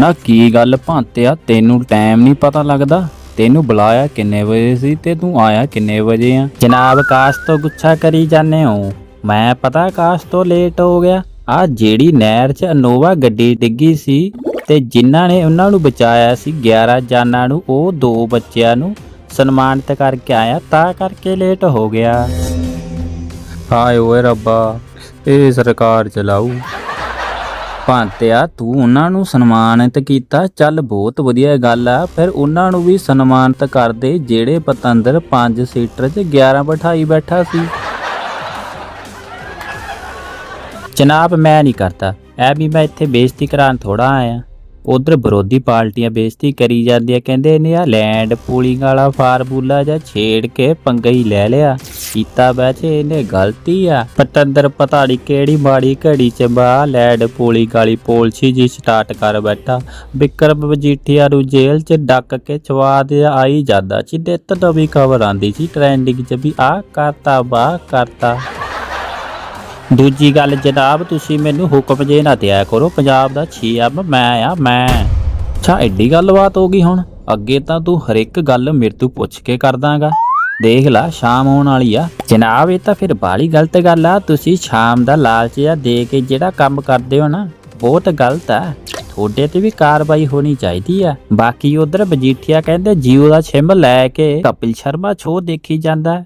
ਨਾ ਕੀ ਗੱਲ ਭਾਂਤਿਆ ਤੈਨੂੰ ਟਾਈਮ ਨਹੀਂ ਪਤਾ ਲੱਗਦਾ? ਤੈਨੂੰ ਬੁਲਾਇਆ ਕਿੰਨੇ ਵਜੇ ਸੀ ਤੇ ਤੂੰ ਆਇਆ ਕਿੰਨੇ ਵਜੇ ਆ? ਜਨਾਬ ਆਕਾਸ਼ ਤੋਂ ਗੁੱਸਾ ਕਰੀ ਜਾਂਦੇ ਹੋ। ਮੈਂ ਪਤਾ ਆਕਾਸ਼ ਤੋਂ ਲੇਟ ਹੋ ਗਿਆ। ਆ ਜਿਹੜੀ ਨਹਿਰ 'ਚ ਅਨੋਵਾ ਗੱਡੀ ਡਿੱਗੀ ਸੀ ਤੇ ਜਿਨ੍ਹਾਂ ਨੇ ਉਹਨਾਂ ਨੂੰ ਬਚਾਇਆ ਸੀ 11 ਜਾਨਾਂ ਨੂੰ ਉਹ ਦੋ ਬੱਚਿਆਂ ਨੂੰ ਸਨਮਾਨਿਤ ਕਰਕੇ ਆਇਆ ਤਾਂ ਕਰਕੇ ਲੇਟ ਹੋ ਗਿਆ। ਹਾਏ ਓਏ ਰੱਬਾ ਇਹ ਸਰਕਾਰ ਚਲਾਊ। ਭਾਂਤਿਆ ਤੂੰ ਉਹਨਾਂ ਨੂੰ ਸਨਮਾਨਿਤ ਕੀਤਾ। ਚੱਲ ਬਹੁਤ ਵਧੀਆ ਗੱਲ ਆ, ਫਿਰ ਉਹਨਾਂ ਨੂੰ ਵੀ ਸਨਮਾਨਿਤ ਕਰਦੇ ਜਿਹੜੇ ਪਤੰਦਰ 5 ਸੀਟਰ 'ਚ 11 ਬਿਠਾਈ ਬੈਠਾ ਸੀ। ਜਨਾਬ, ਮੈਂ ਨਹੀਂ ਕਰਦਾ। ਐ ਵੀ ਮੈਂ ਇੱਥੇ ਬੇਇੱਜ਼ਤੀ ਕਰਾਉਣ ਥੋੜਾ ਆਇਆ। ਉਧਰ ਵਿਰੋਧੀ ਪਾਰਟੀਆਂ ਬੇਇੱਜ਼ਤੀ ਕਰੀ ਜਾਂਦੀਆਂ, ਕਹਿੰਦੇ ਨੇ ਆ ਲੈਂਡ ਪੂਲਿੰਗ ਵਾਲਾ ਫਾਰਮੂਲਾ ਜਾਂ ਛੇੜ ਕੇ ਪੰਗਾ ਹੀ ਲੈ ਲਿਆ। ਕੀਤਾ ਬੈਠੇ ਇਹਨੇ ਗਲਤੀ ਆ। ਪਤੰਦਰ ਪਤਾ ਨਹੀਂ ਕਿਹੜੀ ਮਾੜੀ ਘੜੀ ਚ ਬਾ ਲੈਂਡ ਪੂਲਿੰਗ ਵਾਲੀ ਪੋਲਿਸੀ ਜੀ ਸਟਾਰਟ ਕਰ ਬੈਠਾ। ਵਿਕਰਮ ਮਜੀਠੀਆ ਨੂੰ ਜੇਲ੍ਹ ਚ ਡੱਕ ਕੇ ਚਵਾ ਦੇ ਆਈ ਜਾਂਦਾ। ਸੀ ਨਿੱਤ ਨਵੀਂ ਖਬਰ ਆਂਦੀ ਸੀ ਟ੍ਰੈਂਡਿੰਗ ਚ ਵੀ ਆ ਕਰਤਾ ਬਾ ਕਰਤਾ। ਦੂਜੀ ਗੱਲ ਜਨਾਬ, ਤੁਸੀਂ ਮੈਨੂੰ ਹੁਕਮ ਜੇ ਨਾ ਦਿਆ ਕਰੋ, ਪੰਜਾਬ ਦਾ 6 ਮੈਂ ਆ, ਮੈਂ। ਅੱਛਾ, ਐਡੀ ਗੱਲਬਾਤ ਹੋ ਗਈ ਹੁਣ। ਅੱਗੇ ਤਾਂ ਤੂੰ ਹਰ ਇੱਕ ਗੱਲ ਮੇਰੇ ਤੋਂ ਪੁੱਛ ਕੇ ਕਰਦਾਗਾ ਦੇਖ ਲੈ, ਸ਼ਾਮ ਹੋਣ ਵਾਲੀ ਆ। ਜਨਾਬ, ਇਹ ਤਾਂ ਫਿਰ ਬਾਲੀ ਗਲਤ ਗੱਲ ਆ। ਤੁਸੀਂ ਸ਼ਾਮ ਦਾ ਲਾਲਚ ਆ ਦੇ ਕੇ ਜਿਹੜਾ ਕੰਮ ਕਰਦੇ ਹੋ ਨਾ, ਬਹੁਤ ਗਲਤ ਆ। ਤੁਹਾਡੇ ਤੇ ਵੀ ਕਾਰਵਾਈ ਹੋਣੀ ਚਾਹੀਦੀ ਆ। ਬਾਕੀ ਉਧਰ ਮਜੀਠੀਆ ਕਹਿੰਦੇ ਜੀਓ ਦਾ ਛਿਮ ਲੈ ਕੇ ਕਪਿਲ ਸ਼ਰਮਾ ਸ਼ੋਅ ਦੇਖੀ ਜਾਂਦਾ।